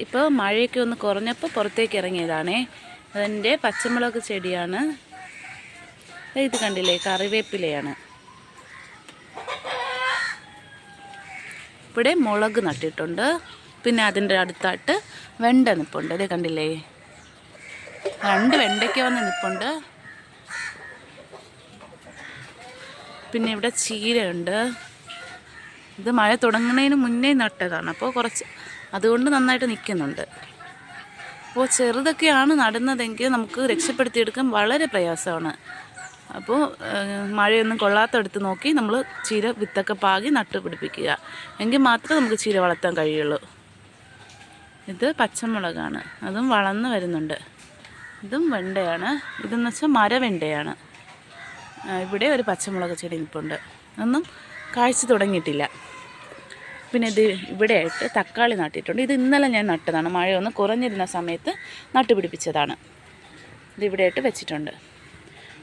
ഇപ്പോൾ മഴയൊക്കെ ഒന്ന് കുറഞ്ഞപ്പോൾ പുറത്തേക്ക് ഇറങ്ങിയതാണേ. അതെന്റെ പച്ചമുളക് ചെടിയാണ്. ഇത് കണ്ടില്ലേ കറിവേപ്പിലയാണ്. ഇവിടെ മുളക് നട്ടിട്ടുണ്ട്. പിന്നെ അതിന്റെ അടുത്തായിട്ട് വെണ്ട നിപ്പുണ്ട്. അതേ കണ്ടില്ലേ? രണ്ട് വെണ്ടയ്ക്ക വന്ന് നിപ്പുണ്ട്. പിന്നെ ഇവിടെ ചീരയുണ്ട്. ഇത് മഴ തുടങ്ങുന്നതിന് മുന്നേ നട്ടതാണ്. അപ്പോൾ കുറച്ച് അതുകൊണ്ട് നന്നായിട്ട് നിൽക്കുന്നുണ്ട്. അപ്പോൾ ചെറുതൊക്കെയാണ് നടുന്നതെങ്കിൽ നമുക്ക് രക്ഷപ്പെടുത്തിയെടുക്കാൻ വളരെ പ്രയാസമാണ്. അപ്പോൾ മഴയൊന്നും കൊള്ളാത്തടുത്ത് നോക്കി നമ്മൾ ചീര വിത്തൊക്കെ പാകി നട്ട് പിടിപ്പിക്കുക. എങ്കിൽ മാത്രമേ നമുക്ക് ചീര വളർത്താൻ കഴിയുള്ളൂ. ഇത് പച്ചമുളകാണ്. അതും വളർന്ന് വരുന്നുണ്ട്. ഇതും വെണ്ടയാണ്. ഇതെന്ന് വെച്ചാൽ മരവെണ്ടയാണ്. ഇവിടെ ഒരു പച്ചമുളക് ചെടി നിൽപ്പുണ്ട്. ഒന്നും കാഴ്ച തുടങ്ങിയിട്ടില്ല. പിന്നെ ഇത് ഇവിടെയായിട്ട് തക്കാളി നട്ടിട്ടുണ്ട്. ഇത് ഇന്നലെ ഞാൻ നട്ടതാണ്. മഴ ഒന്ന് കുറഞ്ഞിരുന്ന സമയത്ത് നട്ടുപിടിപ്പിച്ചതാണ് ഇത് ഇവിടെയായിട്ട് വെച്ചിട്ടുണ്ട്.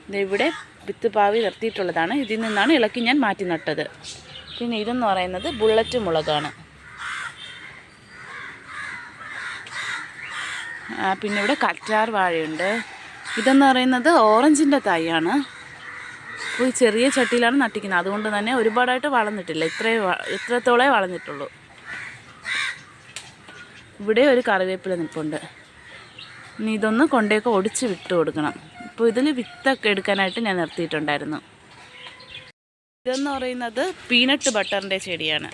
ഇത് ഇവിടെ വിത്ത് പാവി നിർത്തിയിട്ടുള്ളതാണ്. ഇതിൽ നിന്നാണ് ഇളക്കി ഞാൻ മാറ്റി നട്ടത്. പിന്നെ ഇതെന്ന് പറയുന്നത് ബുള്ളറ്റ് മുളകാണ്. പിന്നെ ഇവിടെ കറ്റാർ വാഴയുണ്ട്. ഇതെന്ന് പറയുന്നത് ഓറഞ്ചിന്റെ തൈയാണ്. അപ്പോൾ ഈ ചെറിയ ചട്ടിയിലാണ് നട്ടിക്കുന്നത് അതുകൊണ്ട് തന്നെ ഒരുപാടായിട്ട് വളർന്നിട്ടില്ല. ഇത്രേ ഇത്രത്തോളേ വളർന്നിട്ടുള്ളൂ. ഇവിടെ ഒരു കറിവേപ്പില നിൽപ്പുണ്ട് ഇനി ഇതൊന്ന് കൊണ്ടേക്ക് ഒടിച്ച് വിട്ട് കൊടുക്കണം. ഇപ്പോൾ ഇതിൽ വിത്തൊക്കെ എടുക്കാനായിട്ട് ഞാൻ നിർത്തിയിട്ടുണ്ടായിരുന്നു. ഇതെന്ന് പറയുന്നത് പീനട്ട് ബട്ടറിന്റെ ചെടിയാണ്.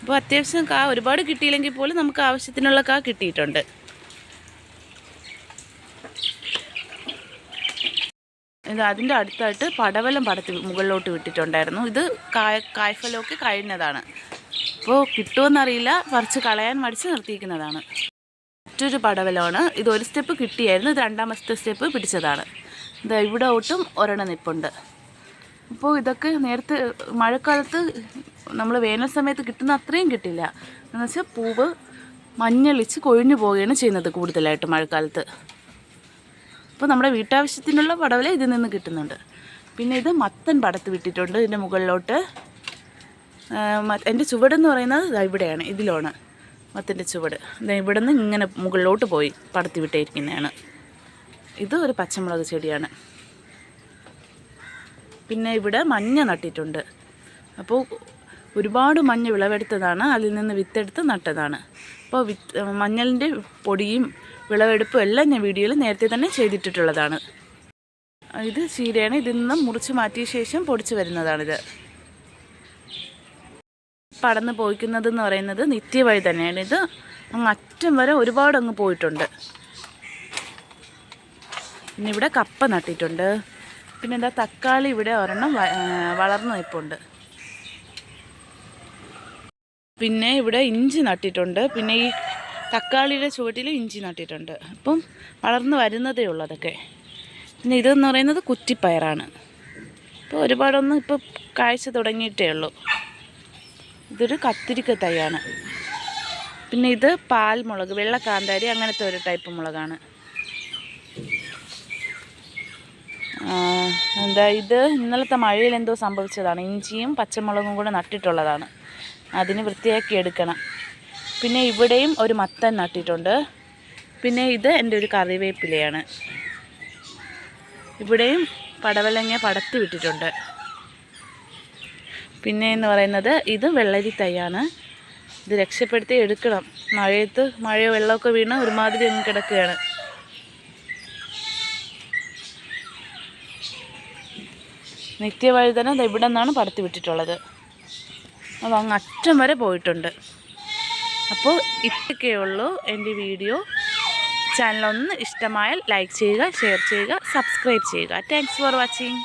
അപ്പോൾ അത്യാവശ്യം കാ ഒരുപാട് കിട്ടിയില്ലെങ്കിൽ പോലും നമുക്ക് ആവശ്യത്തിനുള്ള കാ കിട്ടിയിട്ടുണ്ട്. ഇത് അതിന്റെ അടുത്തായിട്ട് പടവലം പടത്തി മുകളിലോട്ട് വിട്ടിട്ടുണ്ടായിരുന്നു. ഇത് കായ കായ്ഫലമൊക്കെ കഴിഞ്ഞതാണ്. അപ്പോൾ കിട്ടുമെന്നറിയില്ല പറിച്ച് കളയാൻ മടിച്ച് നിർത്തിയിരിക്കുന്നതാണ്. മറ്റൊരു പടവലമാണ്. ഇത് ഒരു സ്റ്റെപ്പ് കിട്ടിയായിരുന്നു. ഇത് രണ്ടാമത്തെ സ്റ്റെപ്പ് പിടിച്ചതാണ്. ഇത് ഇവിടെ ഒട്ടും ഒരെണ്ണം നിപ്പുണ്ട്. അപ്പോൾ ഇതൊക്കെ നേരത്തെ മഴക്കാലത്ത് നമ്മൾ വേനൽ സമയത്ത് കിട്ടുന്ന അത്രയും കിട്ടില്ല. എന്ന് വെച്ചാൽ പൂവ് മഞ്ഞളിച്ച് കൊഴിഞ്ഞു പോവുകയാണ് ചെയ്യുന്നത് കൂടുതലായിട്ട് മഴക്കാലത്ത്. അപ്പോൾ നമ്മുടെ വീട്ടാവശ്യത്തിനുള്ള പടവല ഇതിൽ നിന്ന് കിട്ടുന്നുണ്ട്. പിന്നെ ഇത് മത്തൻ പടത്ത് വിട്ടിട്ടുണ്ട് ഇതിന്റെ മുകളിലോട്ട്. എന്റെ ചുവടെന്ന് പറയുന്നത് ഇവിടെയാണ് ഇതിലാണ് മത്തന്റെ ചുവട്. ഇവിടെ നിന്ന് ഇങ്ങനെ മുകളിലോട്ട് പോയി പടത്തി വിട്ടേരിക്കുന്നതാണ് ഇത് ഒരു പച്ചമുളക് ചെടിയാണ്. പിന്നെ ഇവിടെ മഞ്ഞ നട്ടിട്ടുണ്ട്. അപ്പോൾ ഒരുപാട് മഞ്ഞ വിളവെടുത്തതാണ് അതിൽ നിന്ന് വിത്തെടുത്ത് നട്ടതാണ്. അപ്പോൾ വിത്ത് മഞ്ഞളിന്റെ പൊടിയും വിളവെടുപ്പും എല്ലാം ഞാൻ വീഡിയോയിൽ നേരത്തെ തന്നെ ചെയ്തിട്ടിട്ടുള്ളതാണ്. ഇത് ചീരയാണ്. ഇതിൽ നിന്ന് മുറിച്ച് മാറ്റിയ ശേഷം പൊടിച്ച് വരുന്നതാണിത്. പടന്ന് പോയിക്കുന്നതെന്ന് പറയുന്നത് നിത്യവഴി തന്നെയാണ്. ഇത് അങ്ങ് അറ്റം വരെ ഒരുപാട് അങ്ങ് പോയിട്ടുണ്ട്. പിന്നെ ഇവിടെ കപ്പ നട്ടിട്ടുണ്ട്. പിന്നെന്താ തക്കാളി ഇവിടെ ഒരെണ്ണം വളർന്നു നിൽപ്പുണ്ട് പിന്നെ ഇവിടെ ഇഞ്ചി നട്ടിട്ടുണ്ട്. പിന്നെ ഈ തക്കാളിയുടെ ചുവട്ടിൽ ഇഞ്ചി നട്ടിട്ടുണ്ട്. അപ്പം വളർന്നു വരുന്നതേ ഉള്ളൂ അതൊക്കെ. പിന്നെ ഇതെന്ന് പറയുന്നത് കുറ്റിപ്പയറാണ്. ഇപ്പോൾ ഒരുപാടൊന്നും ഇപ്പോൾ കാഴ്ച തുടങ്ങിയിട്ടേ ഉള്ളൂ. ഇതൊരു കത്തിരിക്ക തൈയാണ്. പിന്നെ ഇത് പാൽമുളക് വെള്ള കാന്താരി അങ്ങനത്തെ ഒരു ടൈപ്പ് മുളകാണ്. എന്താ ഇത്? ഇന്നലത്തെ മഴയിൽ എന്തോ സംഭവിച്ചതാണ്. ഇഞ്ചിയും പച്ചമുളകും കൂടെ നട്ടിട്ടുള്ളതാണ്. അതിന് വൃത്തിയാക്കി എടുക്കണം. പിന്നെ ഇവിടെയും ഒരു മത്തൻ നട്ടിട്ടുണ്ട്. പിന്നെ ഇത് എന്റെ ഒരു കറിവേപ്പിലയാണ്. ഇവിടെയും പടവലങ്ങ പടത്തി വിട്ടിട്ടുണ്ട്. പിന്നെ എന്ന് പറയുന്നത് ഇത് വെള്ളരി തൈയാണ് ഇത് രക്ഷപ്പെടുത്തി എടുക്കണം. മഴയത്ത് മഴയോ വെള്ളമൊക്കെ വീണ് ഒരുമാതിരി അങ്ങ് കിടക്കുകയാണ്. നിത്യവഴുതന ഇവിടെ നിന്നാണ് പടത്തി വിട്ടിട്ടുള്ളത്. അത് അങ്ങ് അറ്റം വരെ പോയിട്ടുണ്ട്. അപ്പോൾ ഇത്രയൊക്കെയുള്ളൂ എന്റെ വീഡിയോ. ചാനലൊന്ന് ഇഷ്ടമായാൽ ലൈക്ക് ചെയ്യുക ഷെയർ ചെയ്യുക സബ്സ്ക്രൈബ് ചെയ്യുക. Thanks for watching